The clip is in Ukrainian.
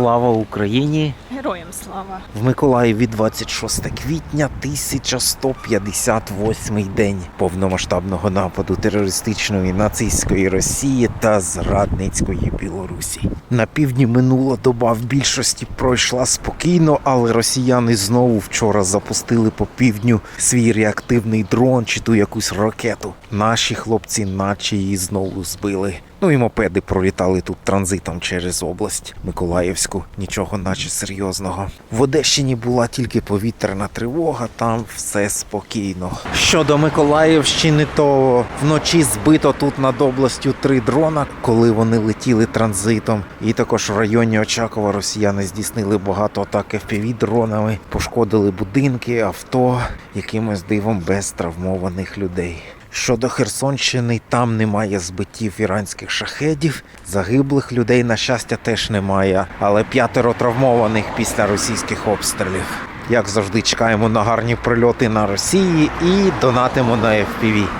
Слава Україні! Героям слава. В Миколаєві 26 квітня 1158 день повномасштабного нападу терористичної нацистської Росії та зрадницької Білорусі. На півдні минула доба в більшості пройшла спокійно, але росіяни знову вчора запустили по півдню свій реактивний дрон чи ту якусь ракету. Наші хлопці, наче її знову збили. Ну і мопеди пролітали тут транзитом через область Миколаївську. Нічого наче серйозного. В Одещині була тільки повітряна тривога, там все спокійно. Щодо Миколаївщини, то вночі збито тут над областю три дрона, коли вони летіли транзитом. І також в районі Очакова росіяни здійснили багато атак fpv дронами, пошкодили будинки, авто, якимось дивом без травмованих людей. Щодо Херсонщини, там немає збиттів іранських шахедів. Загиблих людей, на щастя, теж немає, але п'ятеро травмованих після російських обстрілів. Як завжди, чекаємо на гарні прильоти на Росії і донатимо на FPV.